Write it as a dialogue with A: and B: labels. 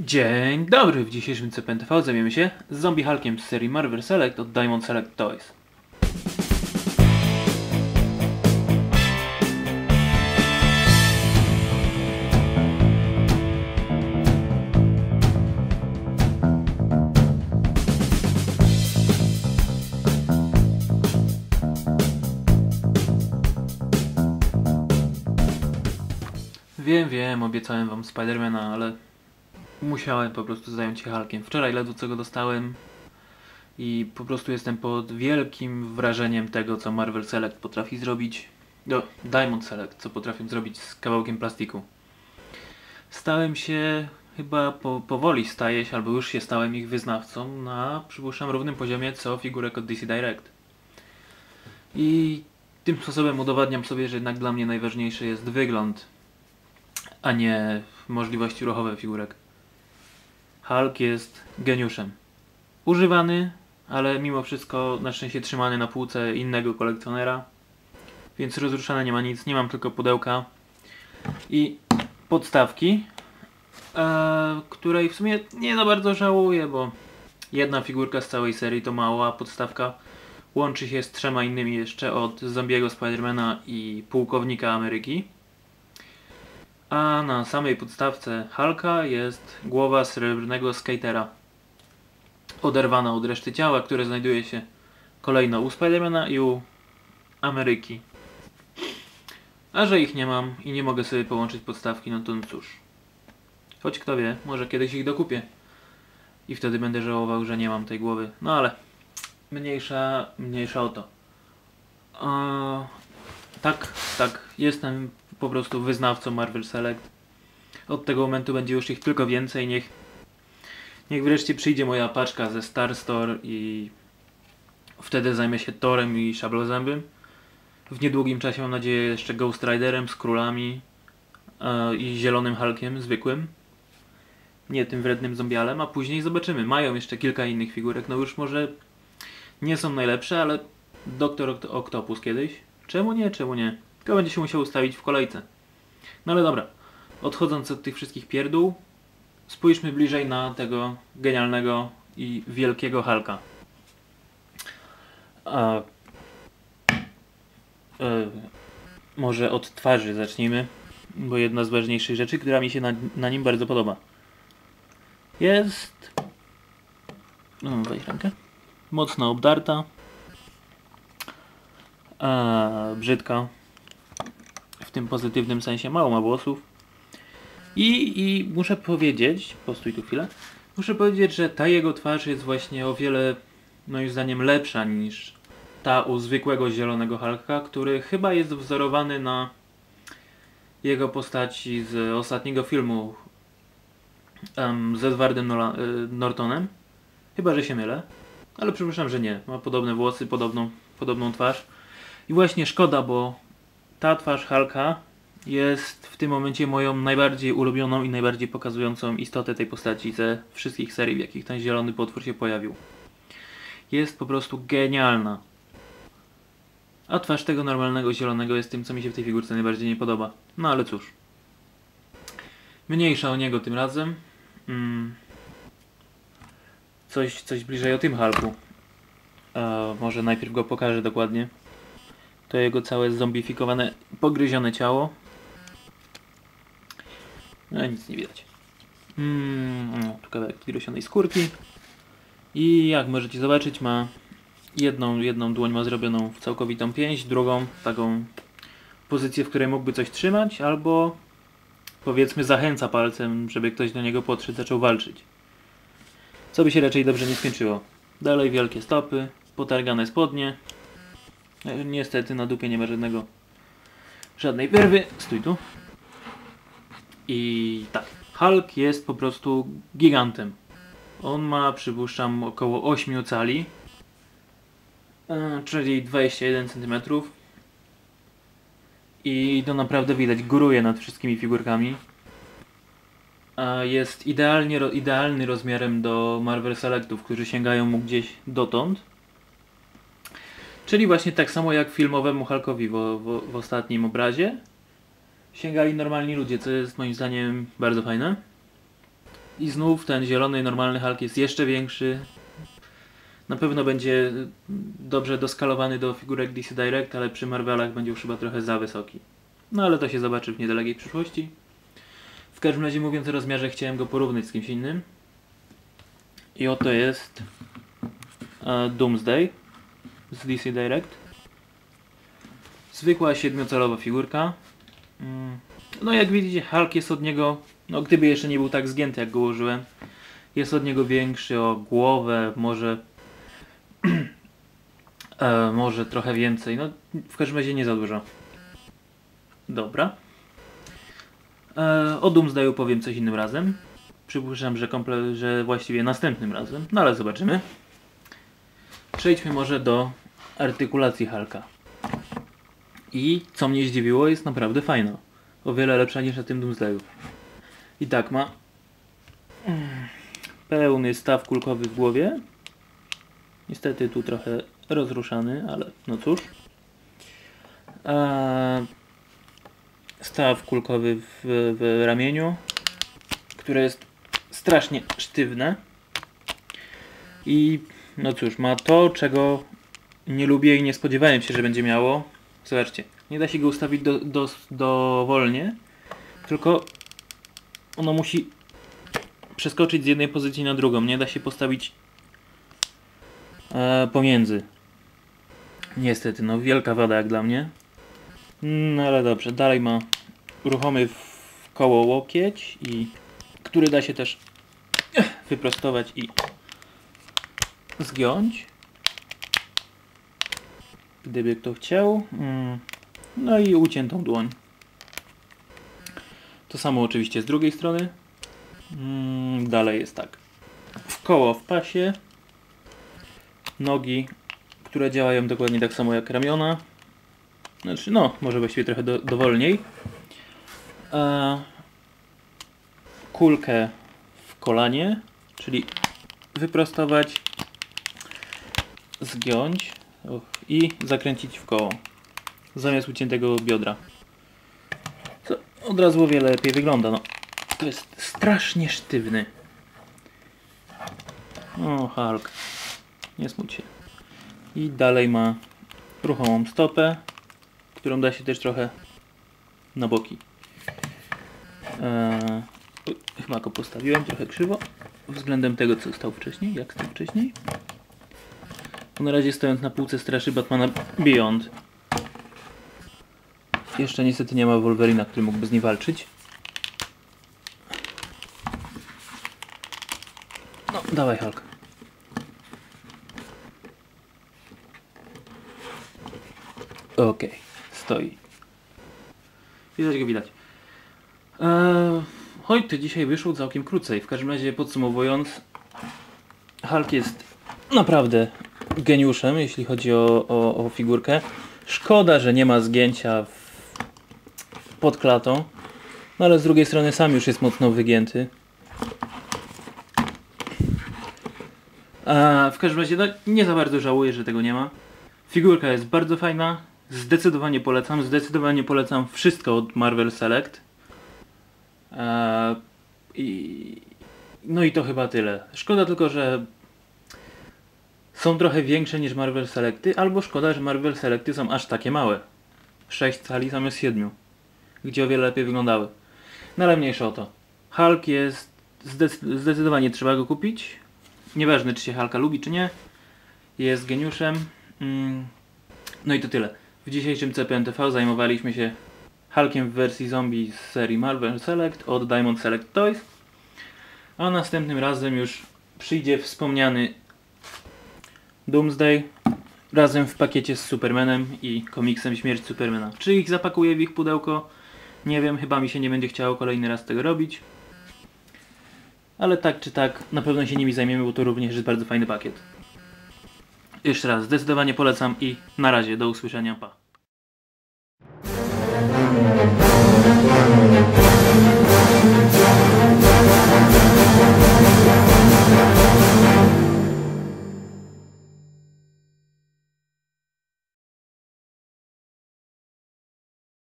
A: Dzień dobry, w dzisiejszym CPNTV zajmiemy się Zombie Hulkiem z serii Marvel Select od Diamond Select Toys. Wiem, wiem, obiecałem wam Spidermana, ale musiałem po prostu zająć się Hulkiem. Wczoraj ledwo co go dostałem i po prostu jestem pod wielkim wrażeniem tego, co Marvel Select potrafi zrobić. No, Diamond Select, co potrafią zrobić z kawałkiem plastiku. Stałem się, chyba po, powoli staję się, albo już się stałem ich wyznawcą na, przypuszczam, równym poziomie co figurek od DC Direct. I tym sposobem udowadniam sobie, że jednak dla mnie najważniejszy jest wygląd, a nie możliwości ruchowe figurek. Hulk jest geniuszem. Używany, ale mimo wszystko na szczęście trzymany na półce innego kolekcjonera. Więc rozruszane nie ma nic, nie mam tylko pudełka i podstawki, e, której w sumie nie za bardzo żałuję, bo jedna figurka z całej serii to mała podstawka. Łączy się z trzema innymi jeszcze od Zombiego Spidermana i Pułkownika Ameryki. A na samej podstawce Hulka jest głowa srebrnego skatera. Oderwana od reszty ciała, które znajduje się kolejno u Spidermana i u Ameryki. A że ich nie mam i nie mogę sobie połączyć podstawki, no to no cóż. Choć kto wie, może kiedyś ich dokupię. I wtedy będę żałował, że nie mam tej głowy. No ale mniejsza, mniejsza o to. Eee, tak, tak, jestem po prostu wyznawcą Marvel Select. Od tego momentu będzie już ich tylko więcej. Niech, niech wreszcie przyjdzie moja paczka ze Star Store i wtedy zajmę się Torem i Szablozębym. W niedługim czasie mam nadzieję jeszcze Ghost Riderem z królami e, i zielonym Hulkiem zwykłym. Nie tym wrednym zombialem, a później zobaczymy. Mają jeszcze kilka innych figurek, no już może nie są najlepsze, ale Doktor Octopus kiedyś. Czemu nie, czemu nie? Tylko będzie się musiał ustawić w kolejce. No ale dobra, odchodząc od tych wszystkich pierdół, spójrzmy bliżej na tego genialnego i wielkiego Halka. A, e, może od twarzy zacznijmy, bo jedna z ważniejszych rzeczy, która mi się na, na nim bardzo podoba. Jest... No, weź rękę. Mocno obdarta. A, brzydka tym pozytywnym sensie, mało ma włosów. I, I muszę powiedzieć, postój tu chwilę, muszę powiedzieć, że ta jego twarz jest właśnie o wiele, moim zdaniem, lepsza niż ta u zwykłego zielonego Hulka, który chyba jest wzorowany na jego postaci z ostatniego filmu um, ze Edwardem y, Nortonem. Chyba, że się mylę, ale przypuszczam, że nie. Ma podobne włosy, podobną, podobną twarz. I właśnie szkoda, bo ta twarz Hulka jest w tym momencie moją najbardziej ulubioną i najbardziej pokazującą istotę tej postaci ze wszystkich serii, w jakich ten zielony potwór się pojawił. Jest po prostu genialna. A twarz tego normalnego zielonego jest tym, co mi się w tej figurce najbardziej nie podoba. No ale cóż. Mniejsza o niego tym razem. Mm. Coś, coś bliżej o tym Hulku. E, może najpierw go pokażę dokładnie. To jego całe zombifikowane, pogryzione ciało. No nic nie widać. Mm, no, tu kawałek wyrosionej skórki. I jak możecie zobaczyć ma jedną, jedną dłoń ma zrobioną w całkowitą pięść, drugą taką pozycję, w której mógłby coś trzymać, albo powiedzmy zachęca palcem, żeby ktoś do niego podszedł, zaczął walczyć. Co by się raczej dobrze nie skończyło. Dalej wielkie stopy, potargane spodnie, niestety na dupie nie ma żadnego żadnej wyrwy. Stój tu. I tak. Hulk jest po prostu gigantem. On ma, przypuszczam, około 8 cali. E, czyli 21 cm. I to naprawdę widać, góruje nad wszystkimi figurkami. Jest idealnie, idealny rozmiarem do Marvel Selectów, którzy sięgają mu gdzieś dotąd. Czyli właśnie tak samo jak filmowemu Hulkowi w, w, w ostatnim obrazie sięgali normalni ludzie, co jest moim zdaniem bardzo fajne. I znów ten zielony, normalny Hulk jest jeszcze większy. Na pewno będzie dobrze doskalowany do figurek DC Direct, ale przy Marvelach będzie już chyba trochę za wysoki. No ale to się zobaczy w niedalekiej przyszłości. W każdym razie mówiąc o rozmiarze chciałem go porównać z kimś innym. I oto jest e, Doomsday z DC Direct. Zwykła siedmiocalowa figurka. Mm. No jak widzicie Hulk jest od niego, no gdyby jeszcze nie był tak zgięty jak go ułożyłem, jest od niego większy o głowę, może e, może trochę więcej, no w każdym razie nie za dużo. Dobra. E, o Doomsdayu powiem coś innym razem. Przypuszczam, że, że właściwie następnym razem, no ale zobaczymy. Przejdźmy może do artykulacji Hulka. I co mnie zdziwiło, jest naprawdę fajna. O wiele lepsza niż na tym Doomsdayu. I tak ma pełny staw kulkowy w głowie. Niestety tu trochę rozruszany, ale no cóż. Staw kulkowy w, w ramieniu, które jest strasznie sztywne. I no cóż, ma to, czego nie lubię i nie spodziewałem się, że będzie miało. Zobaczcie, nie da się go ustawić do, do, dowolnie, tylko ono musi przeskoczyć z jednej pozycji na drugą. Nie da się postawić e, pomiędzy. Niestety, no wielka wada jak dla mnie. No ale dobrze, dalej ma ruchomy w koło łokieć i który da się też wyprostować i zgiąć. Gdyby kto chciał. Mm. No i uciętą dłoń. To samo oczywiście z drugiej strony. Mm, dalej jest tak. W koło w pasie. Nogi, które działają dokładnie tak samo jak ramiona. Znaczy, no, może właściwie trochę do, dowolniej. E, kulkę w kolanie, czyli wyprostować, zgiąć och, i zakręcić w koło. Zamiast uciętego biodra. Co od razu o wiele lepiej wygląda. No, to jest strasznie sztywny. O, Hulk. Nie smuć się. I dalej ma ruchomą stopę, którą da się też trochę na boki. Eee, chyba go postawiłem trochę krzywo względem tego, co stał wcześniej, jak stał wcześniej. Na razie stojąc na półce straszy Batmana Beyond. Jeszcze niestety nie ma Wolverina, który mógłby z nim walczyć. No, dawaj Hulk. Okej, okay. stoi. Widać go widać. Eee, Choć ty dzisiaj wyszło całkiem krócej. W każdym razie podsumowując, Hulk jest naprawdę geniuszem, jeśli chodzi o, o, o figurkę. Szkoda, że nie ma zgięcia pod klatą. No ale z drugiej strony sam już jest mocno wygięty. A w każdym razie no, nie za bardzo żałuję, że tego nie ma. Figurka jest bardzo fajna. Zdecydowanie polecam. Zdecydowanie polecam wszystko od Marvel Select. Eee, i, no i to chyba tyle. Szkoda tylko, że są trochę większe niż Marvel Selecty, albo szkoda, że Marvel Selecty są aż takie małe. 6 cali zamiast 7, gdzie o wiele lepiej wyglądały. No ale mniejsza o to. Hulk jest, zdecydowanie trzeba go kupić. Nieważne czy się Hulka lubi czy nie. Jest geniuszem. Mm. No i to tyle. W dzisiejszym CPNTV zajmowaliśmy się Hulkiem w wersji zombie z serii Marvel Select od Diamond Select Toys. A następnym razem już przyjdzie wspomniany Doomsday razem w pakiecie z Supermanem i komiksem Śmierć Supermana. Czy ich zapakuję w ich pudełko? Nie wiem, chyba mi się nie będzie chciało kolejny raz tego robić. Ale tak czy tak, na pewno się nimi zajmiemy, bo to również jest bardzo fajny pakiet. Jeszcze raz, zdecydowanie polecam i na razie, do usłyszenia, pa.